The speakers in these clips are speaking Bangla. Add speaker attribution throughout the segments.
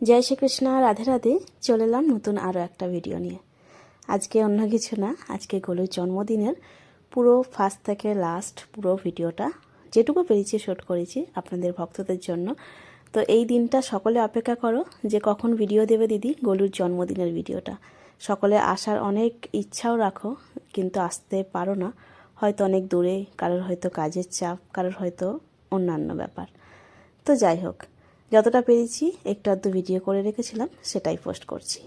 Speaker 1: জয় শ্রীকৃষ্ণ রাধে রাধে। চলে এলাম নতুন আরও একটা ভিডিও নিয়ে। আজকে অন্য কিছু না, আজকে গোলুর জন্মদিনের পুরো ফার্স্ট থেকে লাস্ট পুরো ভিডিওটা যেটুকু পেরেছি শ্যুট করেছি আপনাদের ভক্তদের জন্য। তো এই দিনটা সকলে অপেক্ষা করো যে কখন ভিডিও দেবে দিদি গোলুর জন্মদিনের ভিডিওটা সকলে আসার অনেক ইচ্ছাও রাখো, কিন্তু আসতে পারো না। হয়তো অনেক দূরে, কারোর হয়তো কাজের চাপ, কারোর হয়তো অন্যান্য ব্যাপার। তো যাই হোক যতটা পেরেছি, একটু আধটু ভিডিও করে রেখেছিলাম, সেটাই পোস্ট করছি।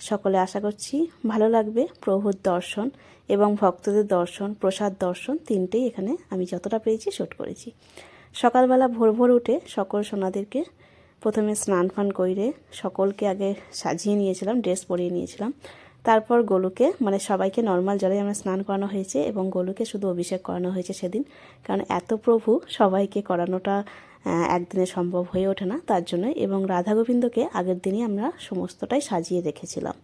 Speaker 1: সকলে আশা করছি ভালো লাগবে, প্রভুর দর্শন এবং ভক্তদের দর্শন, প্রসাদ দর্শন, তিনটেই এখানে আমি যতটা পেরেছি শ্যুট করেছি। সকালবেলা ভোর ভোর উঠে সকল সোনাদেরকে প্রথমে স্নান ফান কইরে সকলকে আগে সাজিয়ে নিয়েছিলাম ড্রেস পরিয়ে নিয়েছিলাম। তারপর গোলুকে মানে সবাইকে নর্মাল জলে আমরা স্নান করানো হয়েছে এবং গোলুকে শুধু অভিষেক করানো হয়েছে সেদিন। কারণ এত প্রভু সবাইকে করানোটা একদিনে সম্ভব হয়ে ওঠে না তার জন্য এবং রাধা গোবিন্দকে আগের দিনই আমরা সমস্তটাই সাজিয়ে রেখেছিলাম,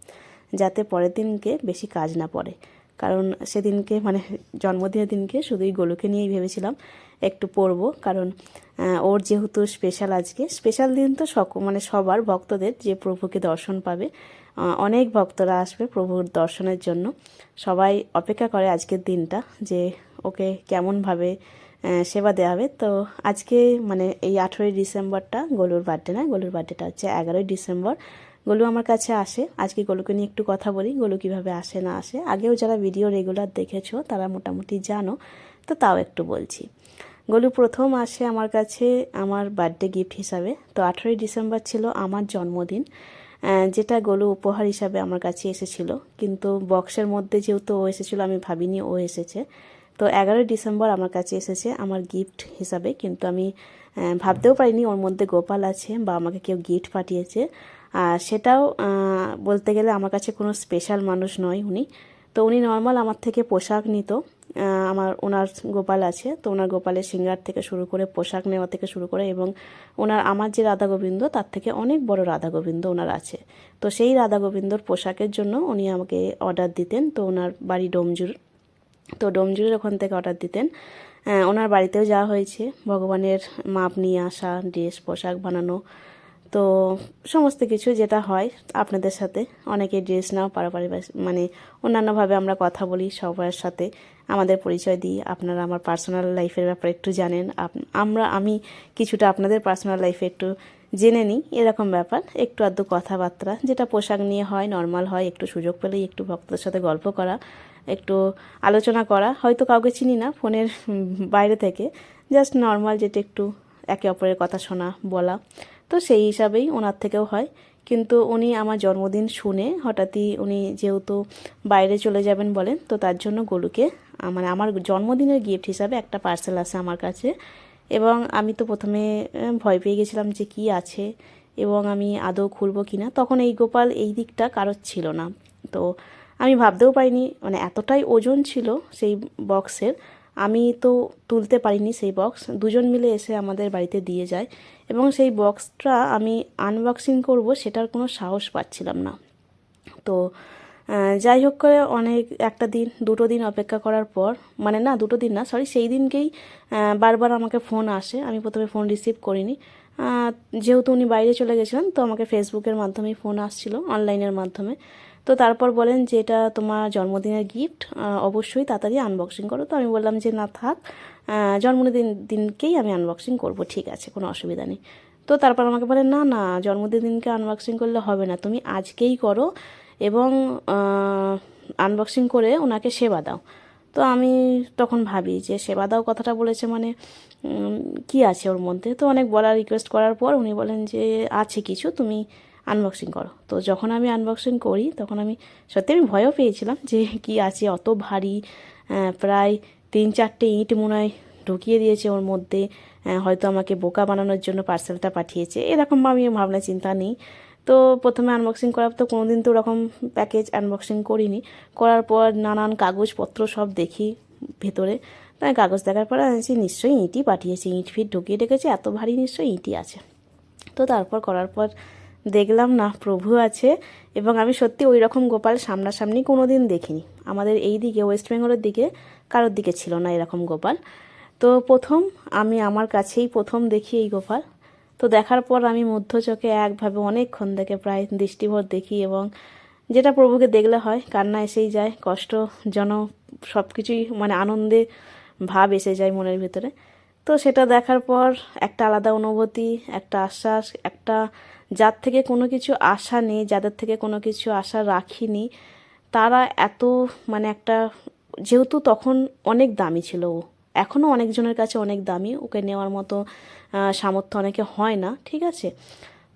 Speaker 1: যাতে পরের দিনকে বেশি কাজ না পড়ে। কারণ সেদিনকে মানে জন্মদিনের দিনকে শুধুই গোলুকে নিয়েই ভেবেছিলাম একটু পরবো, কারণ ওর যেহেতু স্পেশাল আজকে স্পেশাল দিন তো সক মানে সবার ভক্তদের যে প্রভুকে দর্শন পাবে অনেক ভক্তরা আসবে প্রভুর দর্শনের জন্য। সবাই অপেক্ষা করে আজকের দিনটা যে ওকে কেমনভাবে সেবা দেওয়া হবে। তো আজকে মানে এই আঠেরোই ডিসেম্বরটা গোলুর বার্থডে না? গোলুর বার্থডেটা হচ্ছে এগারোই ডিসেম্বর। গোলু আমার কাছে আসে। আজকে গোলুকে নিয়ে একটু কথা বলি, গোলু কীভাবে আসে, না আসে। আগেও যারা ভিডিও রেগুলার দেখেছ, তারা মোটামুটি জানো, তো তাও একটু বলছি। গোলু প্রথম আসে আমার কাছে আমার বার্থডে গিফট হিসাবে। তো আঠেরোই ডিসেম্বর ছিল আমার জন্মদিন। যেটা গোলু উপহার হিসাবে আমার কাছে এসেছিল। কিন্তু বক্সের মধ্যে যেহেতু ও এসেছিল, আমি ভাবিনি ও এসেছে। তো এগারোই ডিসেম্বর আমার কাছে এসেছে আমার গিফট হিসাবে। কিন্তু আমি ভাবতেও পারিনি ওর মধ্যে গোপাল আছে বা আমাকে কেউ গিফট পাঠিয়েছে। আর সেটাও বলতে গেলে আমার কাছে কোনো স্পেশাল মানুষ নয় উনি। তো উনি নর্মাল আমার থেকে পোশাক নিত। আমার, ওনার গোপাল আছে। তো ওনার গোপালের সিঙ্গার থেকে শুরু করে পোশাক নেওয়া থেকে শুরু করে এবং ওনার, আমার যে রাধা গোবিন্দ, তার থেকে অনেক বড় রাধা গোবিন্দ ওনার আছে। তো সেই রাধা গোবিন্দর পোশাকের জন্য উনি আমাকে অর্ডার দিতেন। তো ওনার বাড়ি ডোমজুর। তো ডোমজুরের ওখান থেকে অর্ডার দিতেন। ওনার বাড়িতেও যাওয়া হয়েছে। ভগবানের মাপ নিয়ে আসা, ড্রেস, পোশাক বানানো। তো সমস্ত কিছু যেটা হয় আপনাদের সাথে। অনেকে ড্রেস নাও পারাপারিক মানে অন্যান্যভাবে আমরা কথা বলি সবার সাথে। আমাদের পরিচয় দিই। আপনারা আমার পার্সোনাল লাইফের ব্যাপারে একটু জানেন। আমরা আমি কিছুটা আপনাদের পার্সোনাল লাইফে একটু জেনে নিই। এরকম ব্যাপার। একটু আধটু কথাবার্তা। যেটা পোশাক নিয়ে হয় নর্মাল হয়, একটু সুযোগ পেলেই একটু ভক্তদের সাথে গল্প করা। একটু আলোচনা করা। হয়তো কাউকে চিনি না ফোনের বাইরে থেকে। জাস্ট নর্মাল যেটা একটু একে অপরের কথা শোনা, বলা। তো সেই হিসাবেই ওনার থেকেও হয়। কিন্তু উনি আমার জন্মদিন শুনে হঠাৎই উনি যেহেতু বাইরে চলে যাবেন বলেন, তো তার জন্য গোলুকে মানে আমার জন্মদিনের গিফট হিসাবে একটা পার্সেল আসে আমার কাছে। এবং আমি তো প্রথমে ভয় পেয়ে গেছিলাম যে কি আছে এবং আমি আদৌ খুলবো কি না তখন এই গোপাল এই দিকটা কারোর ছিল না। তো আমি ভাবতেও পারিনি মানে এতটাই ওজন ছিল সেই বক্সের, আমি তো তুলতে পারিনি সেই বক্স, দুজন মিলে এসে আমাদের বাড়িতে দিয়ে যায় এবং সেই বক্সটা আমি আনবক্সিং করব সেটার কোনো সাহস পাচ্ছিলাম না। তো যাই হোক করে অনেক, একটা দিন, দুটো দিন অপেক্ষা করার পর মানে না, দুটো দিন না সরি সেই দিনকেই বারবার আমাকে ফোন আসে, আমি প্রথমে ফোন রিসিভ করিনি। যেহেতু উনি বাইরে চলে গেছিলেন, তো আমাকে ফেসবুকের মাধ্যমেই ফোন আসছিল অনলাইনের মাধ্যমে। তো তারপর বলেন যে এটা তোমার জন্মদিনের গিফট অবশ্যই তাড়াতাড়ি আনবক্সিং করো। তো আমি বললাম যে, না থাক জন্মদিন, দিনকেই আমি আনবক্সিং করব, ঠিক আছে, কোনো অসুবিধা নেই। তো তারপর আমাকে বলে, না না, জন্মদিন দিনকে আনবক্সিং করলে হবে না, তুমি আজকেই করো এবং আনবক্সিং করে ওনাকে সেবা দাও। তো আমি তখন ভাবি যে, সেবা দাও কথাটা বলেছে মানে কি আছে ওর মধ্যে? তো অনেক বলার রিকোয়েস্ট করার পর উনি বলেন যে, আছে কিছু, তুমি আনবক্সিং করো। তো যখন আমি আনবক্সিং করি তখন আমি সত্যি আমি ভয়ও পেয়েছিলাম যে কি আছে অত ভারী প্রায় তিন চারটে ইঁট মনে হয় ঢুকিয়ে দিয়েছে ওর মধ্যে হয়তো আমাকে বোকা বানানোর জন্য পার্সেলটা পাঠিয়েছে। এরকম আমি ভাবনা চিন্তা নেই। তো প্রথমে আনবক্সিং করার তো কোনো দিন তো ওরকম প্যাকেজ আনবক্সিং করিনি। করার পর নানান কাগজপত্র সব দেখি ভেতরে। তাই কাগজ দেখার পর বলছি, নিশ্চয়ই ইঁটই পাঠিয়েছে ইঁট ফিট ঢুকিয়ে রেখেছে এত ভারী নিশ্চয়ই ইঁটই আছে। তো তারপর করার পর দেখলাম না, প্রভু আছে। এবং আমি সত্যি ওই রকম গোপাল সামনাসামনি কোনো দিন দেখিনি। আমাদের এই দিকে ওয়েস্ট বেঙ্গলের দিকে, কারোর দিকে ছিল না এরকম গোপাল। তো প্রথম আমি আমার কাছেই প্রথম দেখি এই গোপাল। তো দেখার পর আমি মধ্য চোখে একভাবে অনেকক্ষণ দেখে প্রায় দৃষ্টিভর দেখি এবং যেটা প্রভুকে দেখলে হয়, কান্না এসেই যায় কষ্ট যেন সব কিছুই মানে আনন্দে ভাব এসে যায় মনের ভিতরে। তো সেটা দেখার পর একটা আলাদা অনুভূতি, একটা আশ্বাস, একটা যার থেকে কোনো কিছু আশা নেই, যাদের থেকে কোনো কিছু আশা রাখিনি, তারা এত মানে একটা, যেহেতু তখন অনেক দামি ছিল ও এখনও অনেকজনের কাছে অনেক দামি, ওকে নেওয়ার মতো সামর্থ্য অনেকে হয় না, ঠিক আছে?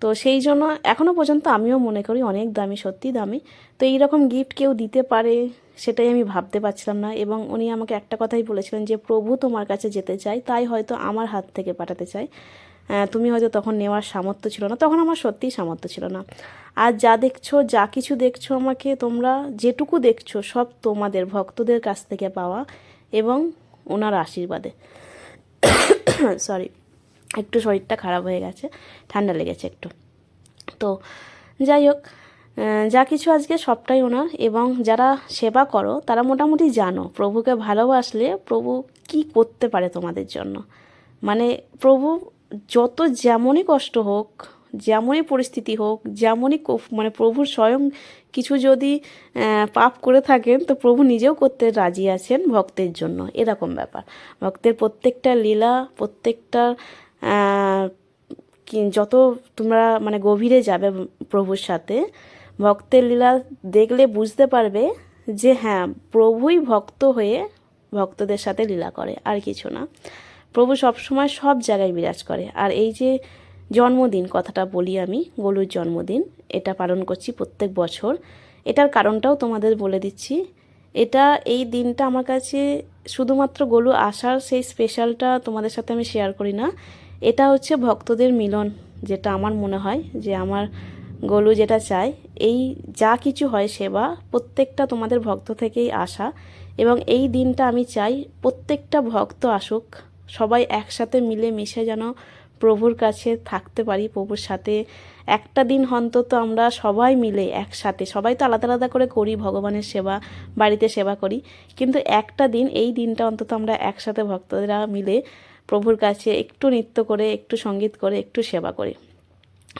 Speaker 1: তো সেই জন্য এখনও পর্যন্ত আমিও মনে করি অনেক দামি সত্যি দামি। তো এই রকম গিফট কেউ দিতে পারে, সেটাই আমি ভাবতে পারছিলাম না এবং উনি আমাকে একটা কথাই বলেছিলেন যে, প্রভু তোমার কাছে যেতে চাই তাই হয়তো আমার হাত থেকে পাঠাতে চাই তুমি হয়তো তখন নেওয়ার সামর্থ্য ছিল না। তখন আমার সত্যিই সামর্থ্য ছিল না। আর যা দেখছ, যা কিছু দেখছ আমাকে, তোমরা যেটুকু দেখছ, সব তোমাদের, ভক্তদের কাছ থেকে পাওয়া এবং ওনার আশীর্বাদে। সরি একটু শরীরটা খারাপ হয়ে গেছে, ঠান্ডা লেগেছে একটু। তো যাই হোক যা কিছু আজকে সবটাই ওনার এবং যারা সেবা করো, তারা মোটামুটি জানো, প্রভুকে ভালোবাসলে প্রভু কি করতে পারে তোমাদের জন্য। মানে প্রভু যত যেমনই কষ্ট হোক, যেমনই পরিস্থিতি হোক, যেমনই মানে প্রভুর স্বয়ং কিছু যদি পাপ করে থাকেন, তো প্রভু নিজেও করতে রাজি আছেন ভক্তের জন্য। এরকম ব্যাপার। ভক্তের প্রত্যেকটা লীলা, প্রত্যেকটা যত তোমরা মানে গভীরে যাবে প্রভুর সাথে, ভক্তের লীলা দেখলে বুঝতে পারবে যে হ্যাঁ প্রভুই ভক্ত হয়ে ভক্তদের সাথে লীলা করে, আর কিছু না। প্রভু সবসময় সব জায়গায় বিরাজ করে। আর এই যে জন্মদিন কথাটা বলি আমি, গলুর জন্মদিন, এটা পালন করছি প্রত্যেক বছর। এটার কারণটাও তোমাদের বলে দিচ্ছি। এটা, এই দিনটা আমার কাছে শুধুমাত্র গলু আসার সেই স্পেশালটা তোমাদের সাথে আমি শেয়ার করি না। এটা হচ্ছে ভক্তদের মিলন, যেটা আমার মনে হয় যে আমার গলু যেটা চায়, এই যা কিছু হয় সেবা প্রত্যেকটা তোমাদের ভক্ত থেকেই আসা। এবং এই দিনটা আমি চাই প্রত্যেকটা ভক্ত আসুক। সবাই একসাথে মিলে মিশে যেন প্রভুর কাছে থাকতে পারি, প্রভুর সাথে। একটা দিন অন্তত আমরা সবাই মিলে একসাথে, সবাই তো আলাদা আলাদা করে করি ভগবানের সেবা, বাড়িতে সেবা করি। কিন্তু একটা দিন, এই দিনটা অন্তত আমরা একসাথে ভক্তরা মিলে প্রভুর কাছে একটু নৃত্য করে, একটু সংগীত করে, একটু সেবা করি।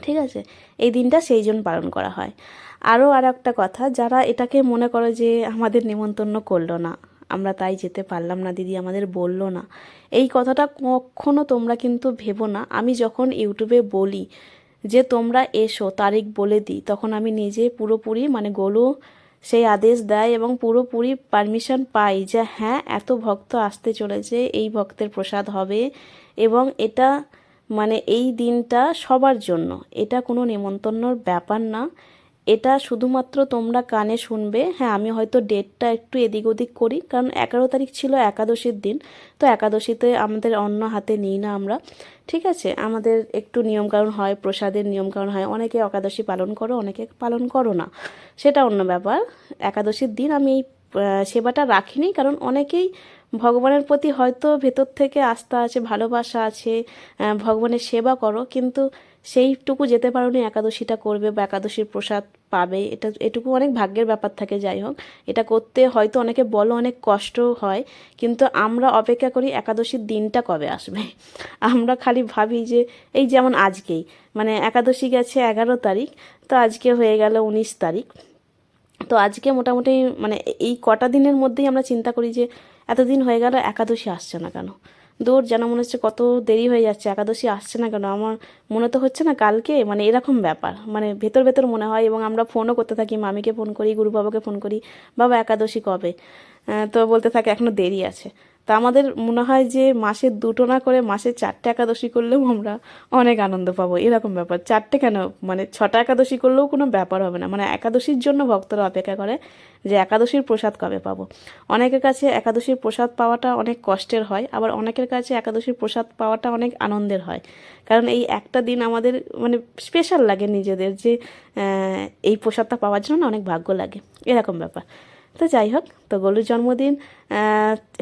Speaker 1: ঠিক আছে? এই দিনটা সেই জন্য পালন করা হয়। আরও আর একটা কথা, যারা এটাকে মনে করে যে আমাদের নিমন্ত্রণ করল না আমরা তাই যেতে পারলাম না, দিদি আমাদের বলল না। এই কথাটা কখনো তোমরা কিন্তু ভেবো না। আমি যখন ইউটিউবে বলি যে, তোমরা এসো, তারিখ বলে দিই, তখন আমি নিজে পুরোপুরি মানে গোলু সেই আদেশ দেয় এবং পুরোপুরি পারমিশন পাই যে হ্যাঁ এত ভক্ত আসতে চলেছে, এই ভক্তের প্রসাদ হবে। এবং এটা মানে এই দিনটা সবার জন্য। এটা কোনো নেমন্তন্নর ব্যাপার না। এটা শুধুমাত্র তোমরা কানে শুনবে। হ্যাঁ আমি হয়তো ডেটটা একটু এদিক ওদিক করি, কারণ এগারো তারিখ ছিল একাদশীর দিন, তো একাদশীতে আমাদের অন্য হাতে নিই না আমরা। ঠিক আছে, আমাদের একটু নিয়মকানুন হয়, প্রসাদের নিয়মকানুন হয়। অনেকে একাদশী পালন করো, অনেকে পালন করো না। সেটা অন্য ব্যাপার। একাদশীর দিন আমি এই সেবাটা রাখিনি, কারণ অনেকেই ভগবানের প্রতি হয়তো ভেতর থেকে আস্থা আছে, ভালোবাসা আছে ভগবানের সেবা করো, কিন্তু সেইটুকু যেতে পারো নি, একাদশীটা করবে বা একাদশীর প্রসাদ পাবে, এটা, এটুকু অনেক ভাগ্যের ব্যাপার থাকে, যাই হোক। এটা করতে হয়তো অনেকে বলো, অনেক কষ্ট হয়, কিন্তু আমরা অপেক্ষা করি একাদশীর দিনটা কবে আসবে। আমরা খালি ভাবি যে, এই যেমন আজকেই মানে একাদশী গেছে এগারো তারিখ, তো আজকে হয়ে গেল উনিশ তারিখ। তো আজকে মোটামুটি মানে এই কটা দিনের মধ্যেই আমরা চিন্তা করি যে, এতদিন হয়ে গেল, একাদশী আসছে না কেন? দূর যেন মনে হচ্ছে কত দেরি হয়ে যাচ্ছে, একাদশী আসছে না কেন? আমার মনে তো হচ্ছে না কালকে মানে এরকম ব্যাপার। মানে ভেতর ভেতর মনে হয় এবং আমরা ফোনও করতে থাকি, মামিকে ফোন করি গুরু বাবাকে ফোন করি, বাবা একাদশী কবে? তো বলতে থাকে এখনও দেরি আছে। তা আমাদের মনে হয় যে মাসে দুটো না করে মাসে চারটে একাদশী করলেও আমরা অনেক আনন্দ পাবো। এরকম ব্যাপার। চারটে কেন? মানে ছটা একাদশী করলেও কোনো ব্যাপার হবে না। মানে একাদশীর জন্য ভক্তরা অপেক্ষা করে যে একাদশীর প্রসাদ কবে পাবো। অনেকের কাছে একাদশীর প্রসাদ পাওয়াটা অনেক কষ্টের হয়, আবার অনেকের কাছে একাদশীর প্রসাদ পাওয়াটা অনেক আনন্দের হয়। কারণ এই একটা দিন আমাদের মানে স্পেশাল লাগে নিজেদের যে এই প্রসাদটা পাওয়ার জন্য অনেক ভাগ্য লাগে। এরকম ব্যাপার। তো যাই হোক, তো গলুর জন্মদিন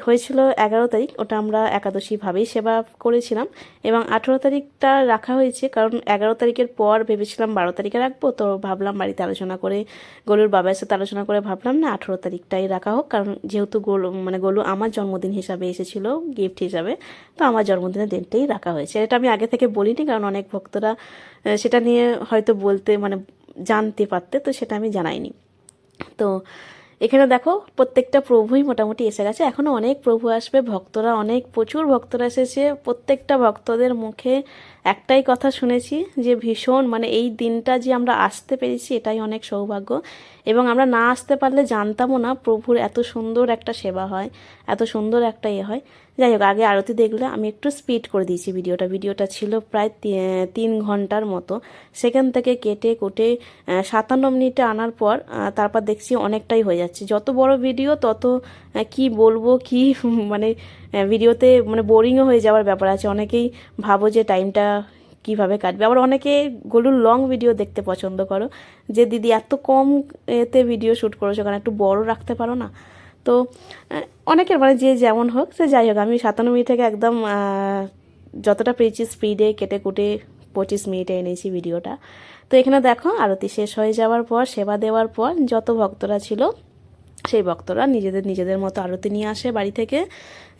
Speaker 1: হয়েছিল এগারো তারিখ। ওটা আমরা একাদশীভাবেই সেবা করেছিলাম। এবং আঠেরো তারিখটা রাখা হয়েছে কারণ এগারো তারিখের পর ভেবেছিলাম বারো তারিখে রাখব। তো ভাবলাম বাড়িতে আলোচনা করে, গলুর বাবার সাথে আলোচনা করে ভাবলাম, না, আঠেরো তারিখটাই রাখা হোক। কারণ যেহেতু গোলু মানে গোলু আমার জন্মদিন হিসাবে এসেছিল গিফট হিসাবে, তো আমার জন্মদিনের দিনটাই রাখা হয়েছে। এটা আমি আগে থেকে বলিনি কারণ অনেক ভক্তরা সেটা নিয়ে হয়তো বলতে মানে জানতে পারতে, তো সেটা আমি জানাইনি। তো এখানে দেখো, প্রত্যেকটা প্রভুই মোটামুটি এসে গেছে। এখনও অনেক প্রভু আসবে, ভক্তরা, অনেক প্রচুর ভক্তরা এসেছে। প্রত্যেকটা ভক্তদের মুখে একটাই কথা শুনেছি যে ভীষণ মানে এই দিনটা যে আমরা আসতে পেরেছি, এটাই অনেক সৌভাগ্য। এবং আমরা না আসতে পারলে জানতামও না প্রভুর এত সুন্দর একটা সেবা হয়, এত সুন্দর একটা ইয়ে হয়। যাই হোক, আগে আরতি দেখলে আমি একটু স্পিড করে দিয়েছি ভিডিওটা। ভিডিওটা ছিল প্রায় তিন ঘণ্টার মতো। সেখান থেকে কেটে কুটে সাতান্ন মিনিটে আনার পর তারপর দেখছি অনেকটাই হয়ে যাচ্ছে। যত বড় ভিডিও, তত কি বলব, কি মানে ভিডিওতে মানে বোরিংও হয়ে যাওয়ার ব্যাপার আছে। অনেকেই ভাবো যে টাইমটা কীভাবে কাটবে। আবার অনেকে গলুর লং ভিডিও দেখতে পছন্দ করো, যে, দিদি, এত কম এতে ভিডিও শ্যুট করেছ কারণ একটু বড় রাখতে পারো না? তো অনেকের মানে যে যেমন হোক, সে যাই হোক, আমি সাতান্ন মিনিট থেকে একদম যতটা পেয়েছি স্পিডে কেটে কুটে পঁচিশ মিনিটে এনেছি ভিডিওটা তো এখানে দেখো, আরতি শেষ হয়ে যাওয়ার পর, সেবা দেওয়ার পর যত ভক্তরা ছিল সেই ভক্তরা নিজেদের নিজেদের মতো আরতি নিয়ে আসে বাড়ি থেকে,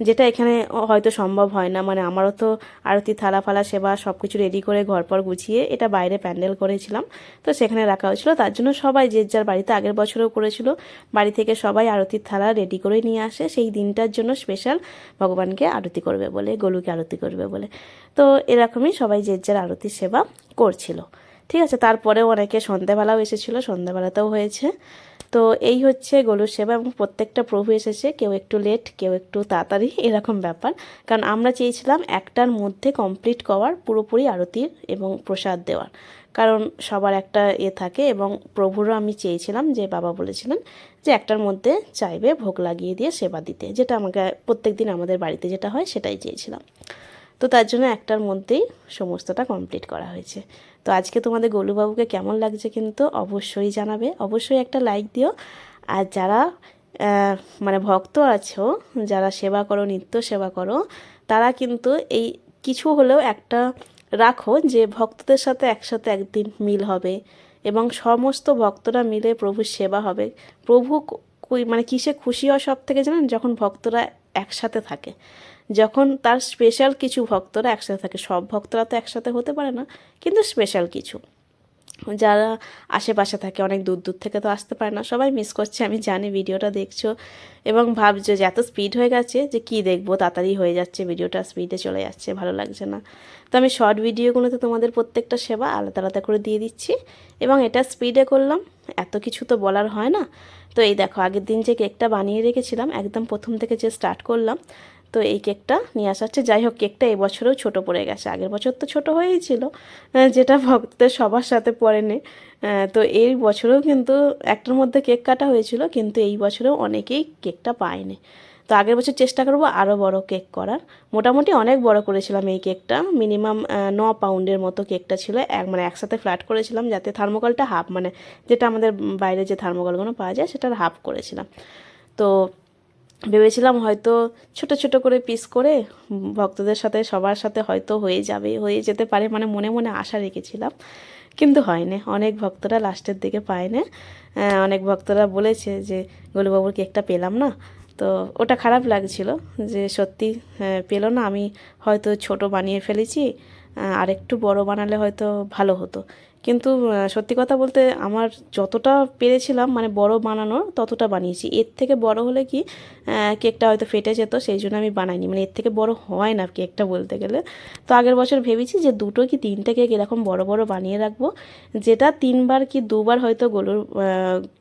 Speaker 1: যেটা এখানে হয়তো সম্ভব হয় না। মানে আমারও তো আরতি, থালা, ফালা, সেবা সব কিছু রেডি করে ঘর পর গুছিয়ে এটা বাইরে প্যান্ডেল করেছিলাম। তো সেখানে রাখা হয়েছিল। তার জন্য সবাই যে যার বাড়িতে আগের বছরও করেছিল, বাড়ি থেকে সবাই আরতির থালা রেডি করে নিয়ে আসে। সেই দিনটার জন্য স্পেশাল ভগবানকে আরতি করবে বলে, গলুকে আরতি করবে বলে। তো এরকমই সবাই যে যার আরতির সেবা করছিল। ঠিক আছে, তারপরেও অনেকে সন্ধ্যাবেলাও এসেছিল সন্ধ্যাবেলাতেও হয়েছে। তো এই হচ্ছে গলুর সেবা এবং প্রত্যেকটা প্রভু এসেছে, কেউ একটু লেট কেউ একটু তাড়াতাড়ি, এরকম ব্যাপার। কারণ আমরা চেয়েছিলাম একটার মধ্যে কমপ্লিট করার পুরোপুরি আরতির এবং প্রসাদ দেওয়ার। কারণ সবার একটা এ থাকে এবং প্রভুরও আমি চেয়েছিলাম যে বাবা বলেছিলেন যে একটার মধ্যে চাইবে ভোগ লাগিয়ে দিয়ে সেবা দিতে। যেটা আমাকে প্রত্যেক দিন আমাদের বাড়িতে যেটা হয় সেটাই চেয়েছিলাম। তো তার জন্য একটার মধ্যেই সমস্তটা কমপ্লিট করা হয়েছে। তো আজকে তোমাদের গোলুবাবুকে কেমন লাগছে কিন্তু অবশ্যই জানাবে। অবশ্যই একটা লাইক দিও। আর যারা মানে ভক্ত আছো, যারা সেবা করো, নিত্য সেবা করো, তারা কিন্তু এই কিছু হলেও একটা রাখো যে ভক্তদের সাথে একসাথে একদিন মিল হবে এবং সমস্ত ভক্তরা মিলে প্রভুর সেবা হবে। প্রভু মানে কিসে খুশি হয় সব থেকে জানেন? যখন ভক্তরা একসাথে থাকে। যখন তার স্পেশাল কিছু ভক্তরা একসাথে থাকে, সব ভক্তরা তো একসাথে হতে পারে না, কিন্তু স্পেশাল কিছু। যারা আশেপাশে থাকে, অনেক দূর দূর থেকে তো আসতে পারে না, সবাই মিস করছে, আমি জানি, ভিডিওটা দেখছ। এবং ভাবছ যে এত স্পিড হয়ে গেছে যে কি দেখব, তাড়াতাড়ি হয়ে যাচ্ছে, ভিডিওটা স্পিডে চলে যাচ্ছে, ভালো লাগছে না। তো আমি শর্ট ভিডিওগুলোতে তোমাদের প্রত্যেকটা সেবা আলাদা আলাদা করে দিয়ে দিচ্ছি। এবং এটা স্পিডে করলাম, এত কিছু তো বলার হয় না। তো এই দেখো, আগের দিন যে কেকটা বানিয়ে রেখেছিলাম, একদম প্রথম থেকে যে স্টার্ট করলাম তো এই কেকটা নিয়ে আসা হচ্ছে। যাই হোক, কেকটা এবছরেও ছোট পড়ে গেছে। আগের বছর তো ছোট হয়েই ছিল যেটা ভক্তদের সবার সাথে পড়েনি। তো এই বছরেও কিন্তু একটার মধ্যে কেক কাটা হয়েছিল, কিন্তু এই বছরেও অনেকেই কেকটা পায়নি। তো আগের বছর চেষ্টা করব আরও বড় কেক করার। মোটামুটি অনেক বড় করেছিলাম এই কেকটা। মিনিমাম ন পাউন্ডের মতো কেকটা ছিল। এক মানে একসাথে ফ্ল্যাট করেছিলাম যাতে থার্মোকলটা হাফ মানে যেটা আমাদের বাইরে যে থার্মোকলগুলো পাওয়া যায় সেটার হাফ করেছিলাম। তো ভেবেছিলাম হয়তো ছোট ছোট করে পিস করে ভক্তদের সাথে সবার সাথে হয়তো হয়ে যাবে হয়ে যেতে পারে মানে মনে মনে আশা রেখেছিলাম। কিন্তু হয়নি অনেক ভক্তরা লাস্টের দিকে পায়নি। আহ, অনেক ভক্তরা বলেছে যে গোলুবাবুর কেকটা পেলাম না। তো ওটা খারাপ লাগছিল যে সত্যি পেল না। আমি হয়তো ছোট বানিয়ে ফেলেছি আর একটু বড় বানালে হয়তো ভালো হতো। কিন্তু সত্যি কথা বলতে আমার যতটা পেরেছিলাম মানে বড় বানানোর ততটা বানিয়েছি। এর থেকে বড় হলে কি কেকটা হয়তো ফেটে যেত, সেই জন্য আমি বানাইনি। মানে এর থেকে বড় হয় না কেকটা বলতে গেলে। তো আগের বছর ভেবেছি যে দুটো কি তিনটে কেক এরকম বড় বড় বানিয়ে রাখব, যেটা তিনবার কি দুবার হয়তো গোলুর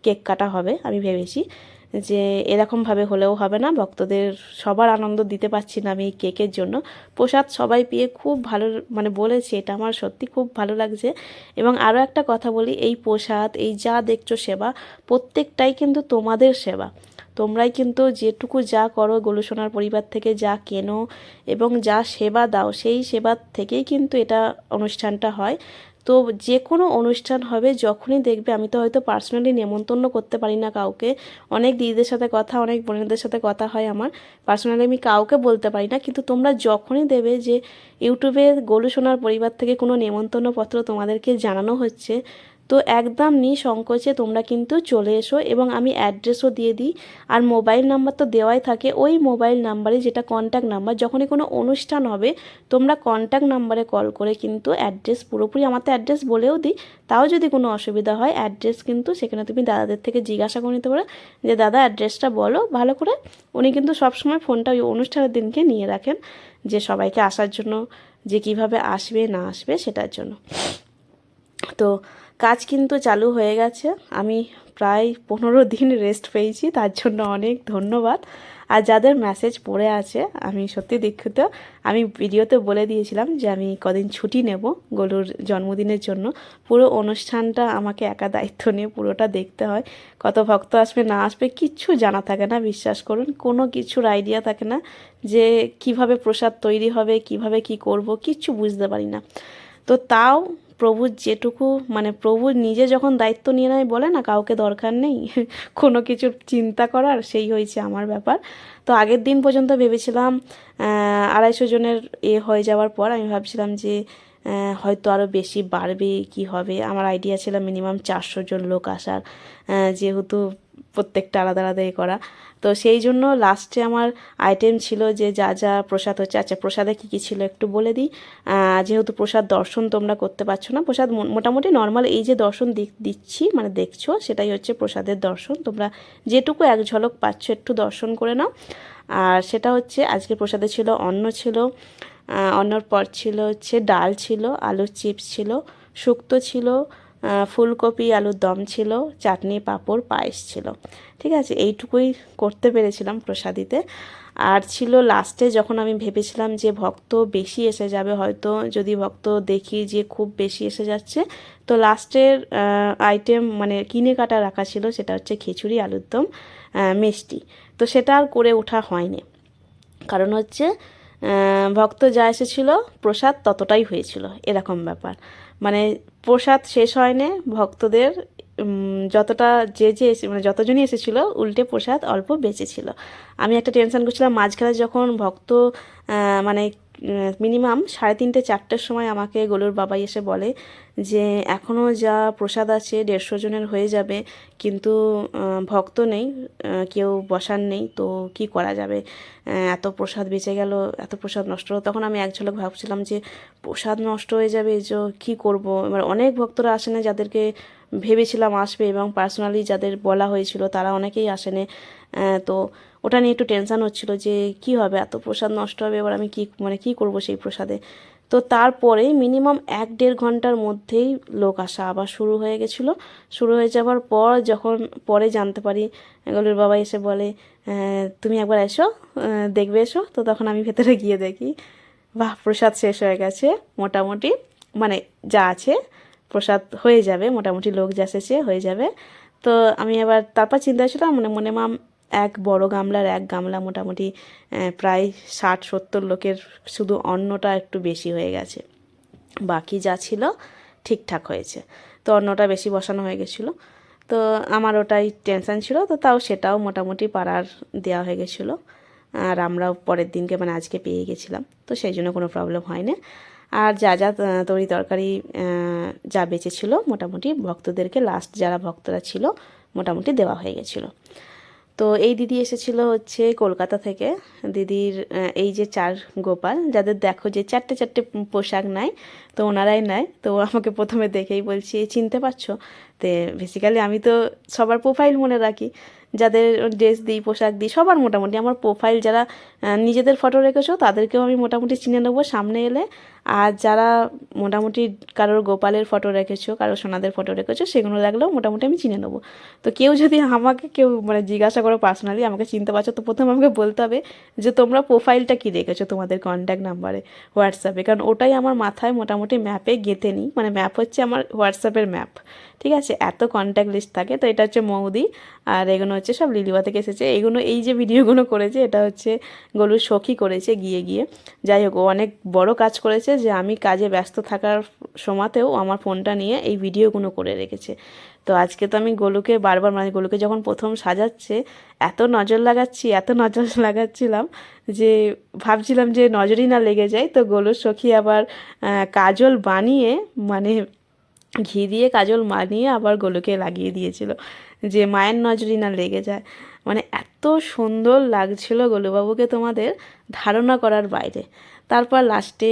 Speaker 1: কেক কাটা হবে, আমি ভেবেছি। যে এরকমভাবে হলেও হবে না। ভক্তদের সবার আনন্দ দিতে পারছি না আমি এই কেকের জন্য। প্রসাদ সবাই পেয়ে খুব ভালো মানে বলেছে, এটা আমার সত্যি খুব ভালো লাগছে। এবং আরও একটা কথা বলি, এই প্রসাদ, এই যা দেখছ সেবা, প্রত্যেকটাই কিন্তু তোমাদের সেবা। তোমরাই কিন্তু যেটুকু যা করো গোলুসোনার পরিবার থেকে যা কেনো এবং যা সেবা দাও, সেই সেবা থেকেই কিন্তু এটা অনুষ্ঠানটা হয়। তো যে কোনো অনুষ্ঠান হবে, যখনই দেখবে আমি তো হয়তো পার্সোনালি নেমন্তন্ন করতে পারি না কাউকে। অনেক দিদিদের সাথে কথা, অনেক বোনদের সাথে কথা হয় আমার। পার্সোনালি আমি কাউকে বলতে পারি না, কিন্তু তোমরা যখনই দেবে যে, ইউটিউবে গোলু সোনার পরিবার থেকে কোনো নেমন্তন্ন পত্র তোমাদেরকে জানানো হচ্ছে তো একদম নিঃসংকোচে তোমরা কিন্তু চলে এসো এবং আমি অ্যাড্রেসও দিয়ে দিই। আর মোবাইল নাম্বার তো দেওয়াই থাকে। ওই মোবাইল নাম্বারে যেটা কন্ট্যাক্ট নাম্বার, যখনই কোনো অনুষ্ঠান হবে, তোমরা কন্ট্যাক্ট নাম্বারে কল করে কিন্তু অ্যাড্রেস পুরোপুরি আমার তো অ্যাড্রেস বলেও দিই। তাও যদি কোনো অসুবিধা হয়, অ্যাড্রেস কিন্তু সেখানে তুমি দাদাদের থেকে জিজ্ঞাসা করে নিতে পারো যে, দাদা, অ্যাড্রেসটা বলো। ভালো করে উনি কিন্তু সবসময় ফোনটা ওই অনুষ্ঠানের দিনকে নিয়ে রাখেন যে, সবাইকে আসার জন্য যে, কীভাবে আসবে, না আসবে, সেটার জন্য। তো কাজ কিন্তু চালু হয়ে গেছে। আমি প্রায় পনেরো দিন রেস্ট পেয়েছি, তার জন্য অনেক ধন্যবাদ। আর যাদের মেসেজ পড়ে আছে, আমি সত্যি দীক্ষিত, আমি ভিডিওতে বলে দিয়েছিলাম যে আমি কদিন ছুটি নেব গলুর জন্মদিনের জন্য। পুরো অনুষ্ঠানটা আমাকে একা দায়িত্ব নিয়ে পুরোটা দেখতে হয়। কত ভক্ত আসবে, না আসবে, কিচ্ছু জানা থাকে না, বিশ্বাস করুন। কোনো কিছুর আইডিয়া থাকে না যে কীভাবে প্রসাদ তৈরি হবে, কীভাবে কি করব, কিচ্ছু বুঝতে পারি না। তো তাও প্রভুর যেটুকু মানে প্রভু নিজে যখন দায়িত্ব নিয়ে নেয় বলে না, কাউকে দরকার নেই, কোনো কিছু চিন্তা করার, সেই হয়েছে আমার ব্যাপার। তো আগের দিন পর্যন্ত ভেবেছিলাম আড়াইশো জনের এ হয়ে যাওয়ার পর আমি ভাবছিলাম যে হয়তো আরও বেশি বাড়বে, কি হবে? আমার আইডিয়া ছিল মিনিমাম চারশো জন লোক আসার। যেহেতু প্রত্যেকটা আলাদা আলাদা এ করা। তো সেই জন্য লাস্টে আমার আইটেম ছিল যে যা যা প্রসাদ হচ্ছে। আচ্ছা প্রসাদে কী কী ছিল একটু বলে দিই। যেহেতু প্রসাদ দর্শন তোমরা করতে পারছ না, প্রসাদ মোটামুটি নর্মাল এই যে দর্শন দিচ্ছি মানে দেখছ, সেটাই হচ্ছে প্রসাদের দর্শন। তোমরা যেটুকু এক ঝলক পাচ্ছ একটু দর্শন করে নাও। আর সেটা হচ্ছে আজকে প্রসাদে ছিল, অন্ন ছিল অন্নর পর ছিল হচ্ছে ডাল ছিল, আলুর চিপস ছিল, শুক্তো ছিল ফুলকপি, আলুর দম ছিল, চাটনি, পাঁপড়, পায়েস ছিল। ঠিক আছে? এইটুকুই করতে পেরেছিলাম প্রসাদিতে। আর ছিল লাস্টে যখন আমি ভেবেছিলাম যে ভক্ত বেশি এসে যাবে, হয়তো যদি ভক্ত দেখি যে খুব বেশি এসে যাচ্ছে, তো লাস্টের আইটেম মানে কিনে কাটা রাখা ছিল, সেটা হচ্ছে খিচুড়ি, আলুর দম মিষ্টি। তো সেটা আর করে ওঠা হয়নি। কারণ হচ্ছে ভক্ত যা এসেছিল, প্রসাদ ততটাই হয়েছিল। এরকম ব্যাপার। মানে প্রসাদ শেষ হয়নি ভক্তদের উম, যতটা যে যে মানে যতজনই এসেছিল, উল্টে প্রসাদ অল্প বেঁচেছিল। আমি একটা টেনশন করছিলাম, মাঝখানে যখন ভক্ত মানে মিনিমাম সাড়ে তিনটে, চারটের সময় আমাকে গোলুর বাবাই এসে বলে যে এখনও যা প্রসাদ আছে দেড়শো জনের হয়ে যাবে, কিন্তু ভক্ত নেই কেউ বসার নেই, তো কি করা যাবে? এত প্রসাদ বেঁচে গেল, এত প্রসাদ নষ্ট হলো। তখন আমি এক ঝলক ভাবছিলাম যে, প্রসাদ নষ্ট হয়ে যাবে যে কী করব? এবার অনেক ভক্তরা আসে না যাদেরকে ভেবেছিলাম আসবে এবং পার্সোনালি যাদের বলা হয়েছিল তারা অনেকেই আসেনি। তো ওটা নিয়ে একটু টেনশান হচ্ছিল যে কি হবে? এত প্রসাদ নষ্ট হবে, এবার আমি কি মানে কি করব সেই প্রসাদে? তো তারপরে মিনিমাম এক দেড় ঘণ্টার মধ্যেই লোক আসা আবার শুরু হয়ে গেছিল। শুরু হয়ে যাওয়ার পর যখন পরে জানতে পারি, গলুর বাবা এসে বলে তুমি একবার এসো দেখবে এসো। তো তখন আমি ভেতরে গিয়ে দেখি, বাহ, প্রসাদ শেষ হয়ে গেছে মোটামুটি। মানে যা আছে। প্রসাদ হয়ে যাবে, মোটামুটি লোক যা এসেছে হয়ে যাবে। তো আমি আবার তারপর চিন্তা ছিলাম মানে মনে মাম এক বড় গামলার এক গামলা মোটামুটি প্রায় ষাট সত্তর লোকের শুধু অন্নটা একটু বেশি হয়ে গেছে। বাকি যা ছিল ঠিকঠাক হয়েছে। তো অন্নটা বেশি বসানো হয়ে গেছিল। তো আমার ওটাই টেনশন ছিল, তো তাও সেটাও মোটামুটি পাড়ার দেওয়া হয়ে গেছিল। আর আমরাও পরের দিনকে মানে আজকে পেয়ে গেছিলাম। তো সেই জন্য কোনো প্রবলেম হয়নি। আর যা যা তরি তরকারি যা বেঁচেছিলো মোটামুটি ভক্তদেরকে লাস্ট যারা ভক্তরা ছিল মোটামুটি দেওয়া হয়ে গেছিল। তো এই দিদি এসেছিল হচ্ছে কলকাতা থেকে। দিদির এই যে চার গোপাল, যাদের দেখো যে চারটে চারটে পোশাক নেয় তো ওনারাই নেয় তো আমাকে প্রথমে দেখেই বলছি, "এ, চিনতে পারছ? তো বেসিক্যালি আমি তো সবার প্রোফাইল মনে রাখি। যাদের ড্রেস দিই, পোশাক দিই, সবার মোটামুটি। আমার প্রোফাইল যারা নিজেদের ফটো রেখেছো, তাদেরকেও আমি মোটামুটি চিনে নেব সামনে এলে। আর যারা মোটামুটি কারোর গোপালের ফটো রেখেছো, কারোর সোনাদের ফটো রেখেছো, সেগুলো লাগলেও মোটামুটি আমি চিনে নেব। তো কেউ যদি আমাকে, কেউ মানে জিজ্ঞাসা করো পার্সোনালি আমাকে চিনতে পারছ, তো প্রথমে আমাকে বলতে হবে যে তোমরা প্রোফাইলটা কী রেখেছো তোমাদের কন্ট্যাক্ট নাম্বারে হোয়াটসঅ্যাপে কারণ ওটাই আমার মাথায় মোটামুটি ম্যাপে গেঁথে নিই। মানে ম্যাপ হচ্ছে আমার হোয়াটসঅ্যাপের ম্যাপ ঠিক আছে? এত কন্ট্যাক্ট লিস্ট থাকে, তো এটা হচ্ছে মৌদি। আর এগুলো হচ্ছে সব লিলিবা থেকে এসেছে। এগুলো এই যে ভিডিওগুলো করেছে, এটা হচ্ছে গলুর সখী করেছে গিয়ে গিয়ে। যাই হোক অনেক বড় কাজ করেছে যে আমি কাজে ব্যস্ত থাকার সময়তেও আমার ফোনটা নিয়ে এই ভিডিওগুলো করে রেখেছে। তো আজকে তো আমি গোলুকে বারবার মানে গোলুকে যখন প্রথম সাজাচ্ছে, এত নজর লাগাচ্ছি, এত নজর লাগাচ্ছিলাম যে ভাবছিলাম যে নজরই না লেগে যায়। তো গোলুর সখী আবার কাজল বানিয়ে মানে ঘি দিয়ে কাজল মানিয়ে আবার গোলকে লাগিয়ে দিয়েছিল। যে মায়ের নজরই না লেগে যায়। মানে এত সুন্দর লাগছিল গোলুবাবুকে তোমাদের ধারণা করার বাইরে। তারপর লাস্টে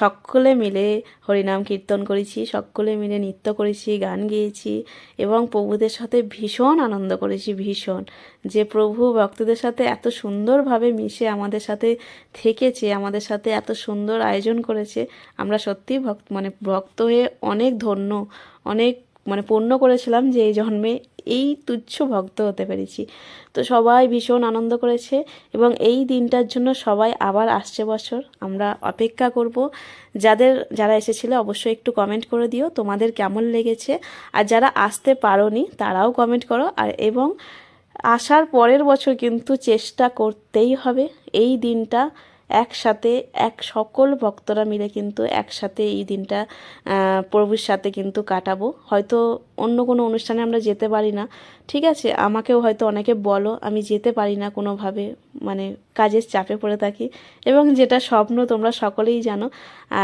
Speaker 1: সকলে মিলে হরিনাম কীর্তন করেছি, সকলে মিলে নৃত্য করেছি, গান গেয়েছি এবং প্রভুদের সাথে ভীষণ আনন্দ করেছি, ভীষণ। যে প্রভু ভক্তদের সাথে এত সুন্দরভাবে মিশে আমাদের সাথে থেকেছে, আমাদের সাথে এত সুন্দর আয়োজন করেছে, আমরা সত্যিই ভক্ত মানে ভক্ত হয়ে অনেক ধন্য, অনেক মানে পূর্ণ করেছিলাম যে এই জন্মে এই তুচ্ছ ভক্ত হতে পেরেছি। তো সবাই ভীষণ আনন্দ করেছে এবং এই দিনটার জন্য সবাই আবার আসছে বছর। আমরা অপেক্ষা করব। যাদের, যারা এসেছিল অবশ্যই একটু কমেন্ট করে দিও, তোমাদের কেমন লেগেছে? আর যারা আসতে পারোনি, তারাও কমেন্ট করো। আর এবং আসার পরের বছর কিন্তু চেষ্টা করতেই হবে। এই দিনটা একসাথে, এক সকল ভক্তরা মিলে কিন্তু একসাথে এই দিনটা প্রভুর সাথে কিন্তু কাটাবো। হয়তো অন্য কোনো অনুষ্ঠানে আমরা যেতে পারি না। ঠিক আছে, আমাকেও হয়তো অনেকে বলো, আমি যেতে পারি না কোনোভাবে মানে কাজের চাপে পড়ে থাকি। এবং যেটা স্বপ্ন তোমরা সকলেই জানো,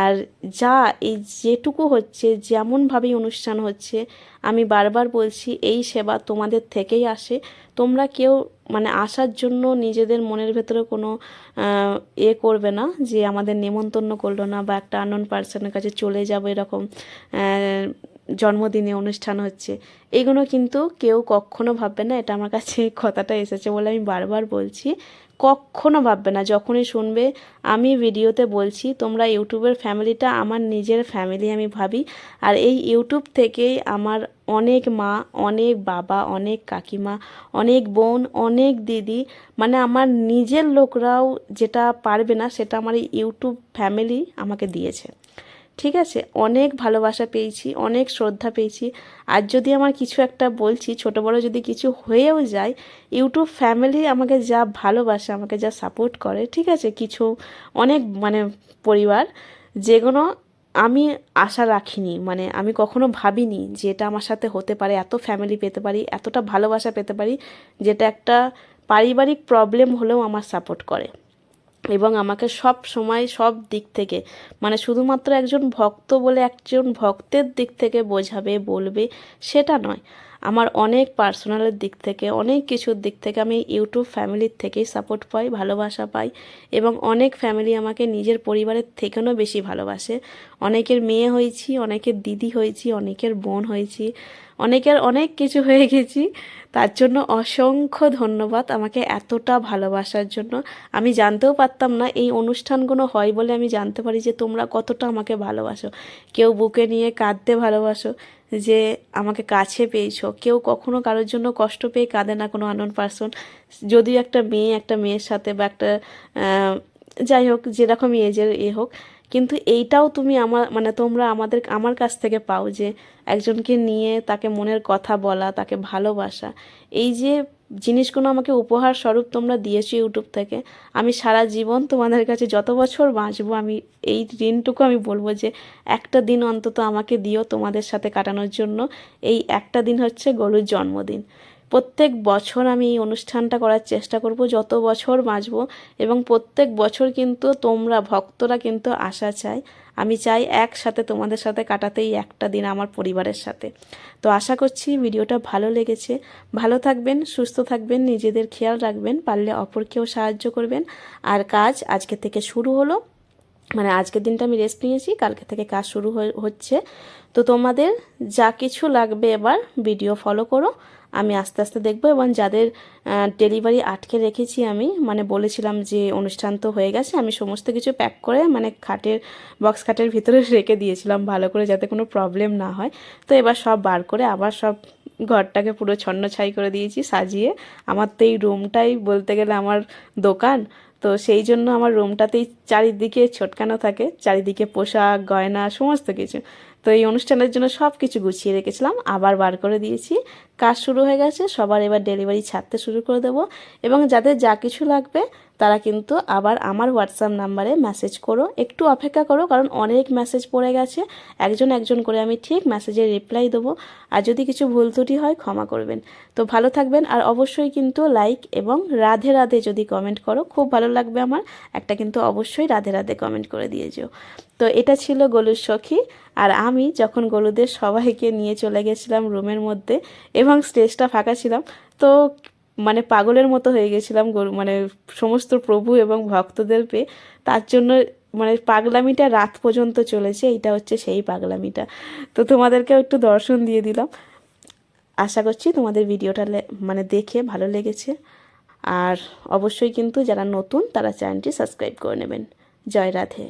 Speaker 1: আর যা এই যেটুকু হচ্ছে, যেমনভাবেই অনুষ্ঠান হচ্ছে আমি বারবার বলছি, এই সেবা তোমাদের থেকেই আসে। তোমরা কেউ মানে আসার জন্য নিজেদের মনের ভেতরে কোনো এ করবে না যে আমাদের নেমন্তন্ন করল না বা একটা আননোন পার্সনের কাছে চলে যাব এরকম জন্মদিনে অনুষ্ঠান হচ্ছে। এগুলো কিন্তু কেউ কখনো ভাববে না, এটা আমার কাছে কথাটা এসেছে বলে আমি বারবার বলছি। কখনো ভাববে না। যখনই শুনবে, আমি ভিডিওতে বলছি, তোমরা ইউটিউবের ফ্যামিলিটা আমার নিজের ফ্যামিলি, আমি ভাবি। আর এই ইউটিউব থেকেই আমার অনেক মা, অনেক বাবা, অনেক কাকিমা, অনেক বোন, অনেক দিদি মানে আমার নিজের লোকরাও যেটা পারবে না, সেটা আমার এই ইউটিউব ফ্যামিলি আমাকে দিয়েছে। ঠিক আছে, অনেক ভালোবাসা পেয়েছি, অনেক শ্রদ্ধা পেয়েছি। আর যদি আমার কিছু একটা বলছি, ছোট বড় যদি কিছু হয়েও যায়, ইউটিউব ফ্যামিলি আমাকে যা ভালোবাসে, আমাকে যা সাপোর্ট করে, ঠিক আছে, কিছু অনেক মানে পরিবার, যেগুলো আমি আশা রাখিনি মানে আমি কখনো ভাবিনি যে এটা আমার সাথে হতে পারে, এত ফ্যামিলি পেতে পারি, এতটা ভালোবাসা পেতে পারি, যেটা একটা পারিবারিক প্রবলেম হলেও আমার সাপোর্ট করে। এবং আমাকে সব সময় সব দিক থেকে মানে শুধুমাত্র একজন ভক্ত বলে একজন ভক্তের দিক থেকে বোঝাবে, বলবে, সেটা নয়। আমার অনেক পার্সোনালের দিক থেকে, অনেক কিছুর দিক থেকে আমি ইউটিউব ফ্যামিলির থেকেই সাপোর্ট পাই, ভালোবাসা পাই এবং অনেক ফ্যামিলি আমাকে নিজের পরিবারের থেকেও বেশি ভালোবাসে। অনেকের মেয়ে হয়েছি, অনেকের দিদি হয়েছি, অনেকের বোন হয়েছি। অনেকের অনেক কিছু হয়ে গেছি। তার জন্য অসংখ্য ধন্যবাদ আমাকে এতটা ভালোবাসার জন্য। আমি জানতেও পারতাম না এই অনুষ্ঠানগুলো হয় বলে আমি জানতে পারি যে তোমরা কতটা আমাকে ভালোবাসো। কেউ বুকে নিয়ে কাঁদতে ভালোবাসো যে আমাকে কাছে পেয়েছ। কেউ কখনো কারোর জন্য কষ্ট পেয়ে কাঁদে না কোনো আনন পার্সন যদিও একটা মেয়ে, একটা মেয়ের সাথে বা একটা যাই হোক, যেরকম এজের এ হোক। কিন্তু এইটাও তুমি আমার মানে তোমরা আমাদের, আমার কাছ থেকে পাও যে একজনকে নিয়ে তাকে মনের কথা বলা, তাকে ভালোবাসা। এই যে জিনিসগুলো আমাকে উপহার স্বরূপ তোমরা দিয়েছ ইউটিউব থেকে, আমি সারা জীবন তোমাদের কাছে যত বছর বাঁচবো, আমি এই ঋণটুকু আমি বলব যে একটা দিন অন্তত আমাকে দিও তোমাদের সাথে কাটানোর জন্য। এই একটা দিন হচ্ছে গরুর জন্মদিন। প্রত্যেক বছর আমি এই অনুষ্ঠানটা করার চেষ্টা করব, যত বছর বাঁচবো এবং প্রত্যেক বছর কিন্তু তোমরা, ভক্তরা কিন্তু আশা চাই আমি চাই একসাথে তোমাদের সাথে কাটাতেই একটা দিন আমার পরিবারের সাথে। তো আশা করছি ভিডিওটা ভালো লেগেছে। ভালো থাকবেন, সুস্থ থাকবেন, নিজেদের খেয়াল রাখবেন, পারলে অপরকেও সাহায্য করবেন। আর কাজ আজকে থেকে শুরু হলো। মানে আজকের দিনটা আমি রেস্ট নিয়েছি, কালকে থেকে কাজ শুরু হচ্ছে। তো তোমাদের যা কিছু লাগবে এবার ভিডিও ফলো করো। আমি আস্তে আস্তে দেখব এবং যাদের ডেলিভারি আটকে রেখেছি আমি মানে বলেছিলাম যে অনুষ্ঠান তো হয়ে গেছে, আমি সমস্ত কিছু প্যাক করে মানে খাটের বক্স খাটের ভিতরে রেখে দিয়েছিলাম ভালো করে যাতে কোনো প্রবলেম না হয়। তো এবার সব বার করে আবার সব ঘরটাকে পুরো ছন্ন ছাই করে দিয়েছি, সাজিয়ে। আমার তো এই রুমটাই বলতে গেলে আমার দোকান। তো সেই জন্য আমার রুমটাতেই চারিদিকে ছোটকানো থাকে, চারিদিকে পোশাক, গয়না, সমস্ত কিছু। তো এই অনুষ্ঠানের জন্য সব কিছু গুছিয়ে রেখেছিলাম, আবার বার করে দিয়েছি। কাজ শুরু হয়ে গেছে, সবার এবার ডেলিভারি ছাড়তে শুরু করে দেবো। এবং যাদের যা কিছু লাগবে, তারা কিন্তু আবার আমার হোয়াটসঅ্যাপ নাম্বারে মেসেজ করো। একটু অপেক্ষা করো, কারণ অনেক মেসেজ পড়ে গেছে। একজন একজন করে আমি ঠিক মেসেজের রিপ্লাই দেবো। আর যদি কিছু ভুল ত্রুটি হয়, ক্ষমা করবেন। তো ভালো থাকবেন, আর অবশ্যই কিন্তু লাইক এবং রাধে রাধে যদি কমেন্ট করো, খুব ভালো লাগবে আমার। একটা কিন্তু অবশ্যই রাধে রাধে কমেন্ট করে দিয়ে যেও। তো এটা ছিল গলুর সখী। আর আমি যখন গলুদের সবাইকে নিয়ে চলে গেছিলাম রুমের মধ্যে এবং স্টেজটা ফাঁকা ছিলাম। তো মানে পাগলের মতো হয়ে গেছিলাম গরু মানে সমস্ত প্রভু এবং ভক্তদের পেয়ে। তার জন্য মানে পাগলামিটা রাত পর্যন্ত চলেছে, এইটা হচ্ছে সেই পাগলামিটা। তো তোমাদেরকেও একটু দর্শন দিয়ে দিলাম। আশা করছি তোমাদের ভিডিওটা মানে দেখে ভালো লেগেছে। আর অবশ্যই কিন্তু যারা নতুন, তারা চ্যানেলটি সাবস্ক্রাইব করে নেবেন। জয় রাধে।